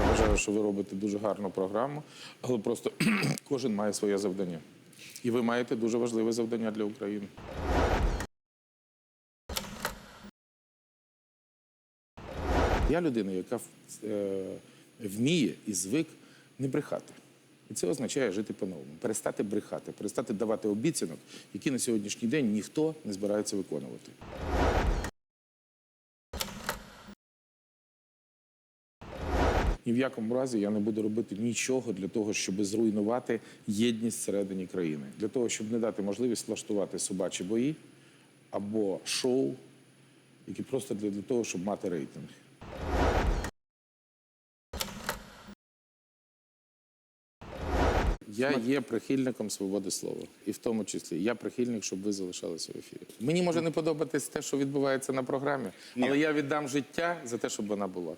вважаю, що ви робите дуже гарну програму, але просто кожен має своє завдання. І ви маєте дуже важливе завдання для України. Я людина, яка е, вміє і звик не брехати. І це означає жити по-новому, перестати брехати, перестати давати обіцянок, які на сьогоднішній день ніхто не збирається виконувати. Ні в якому разі я не буду робити нічого для того, щоб зруйнувати єдність всередині країни, для того, щоб не дати можливість влаштувати собачі бої або шоу, які просто для, для того, щоб мати рейтинг. Я є прихильником свободи слова, і в тому числі я прихильник, щоб ви залишалися в ефірі. Мені може не подобатись те, що відбувається на програмі, але я віддам життя за те, щоб вона була.